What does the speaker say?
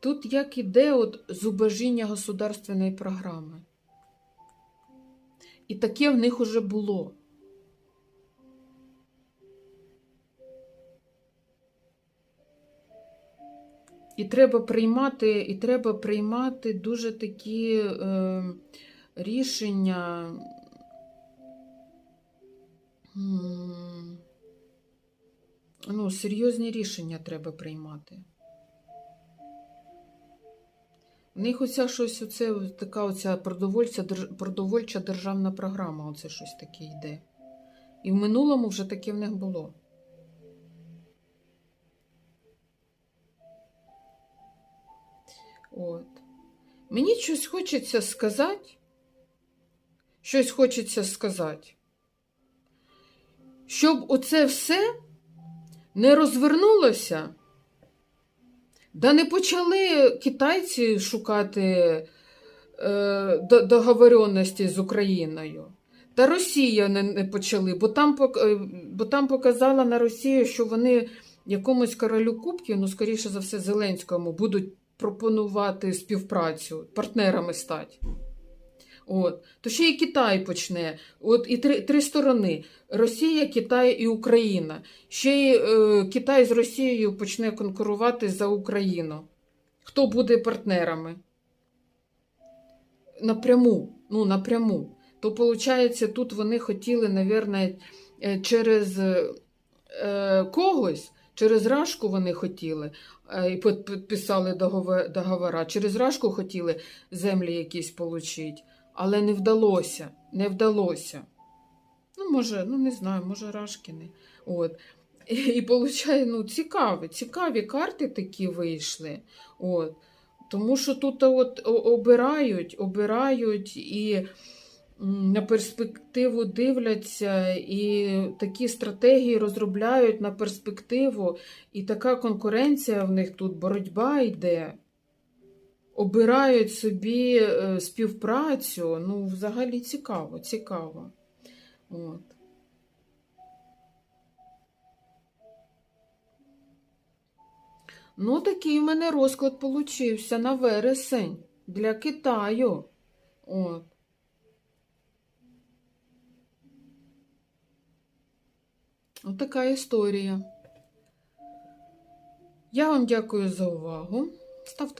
Тут як іде от зубожіння государственної програми. І таке в них уже було. І треба приймати, і треба приймати дуже такі е, рішення. Ну, серйозні рішення треба приймати. В них оця щось, оце така оця продовольча, продовольча державна програма, оце щось таке йде. І в минулому вже таке в них було. От. Мені щось хочеться сказати. Щось хочеться сказати. Щоб оце все не розвернулося, да не почали китайці шукати е, до- договоренності з Україною. Та Росія не, не почали, бо там, е, бо там показала на Росію, що вони якомусь королю Кубків, ну, скоріше за все, Зеленському, будуть пропонувати співпрацю, партнерами стати. От. То ще і Китай почне. От і три, три сторони: Росія, Китай і Україна. Ще й е, Китай з Росією почне конкурувати за Україну. Хто буде партнерами? Напряму. Ну, напряму. То, виходить, тут вони хотіли, мабуть, через е, когось, через Рашку вони хотіли, е, і підписали договора. Через Рашку хотіли землі якісь отримати, але не вдалося. Не вдалося. Ну, може, ну не знаю, може, Рашкіни. От. І, і ну, цікаві, цікаві карти такі вийшли. От. Тому що тут от обирають, обирають і на перспективу дивляться, і такі стратегії розробляють на перспективу, і така конкуренція в них тут, боротьба йде. Обирають собі е, співпрацю. Ну, взагалі цікаво, цікаво. От. Ну, такий в мене розклад получився на вересень для Китаю. От. От така історія. Я вам дякую за увагу. Ставте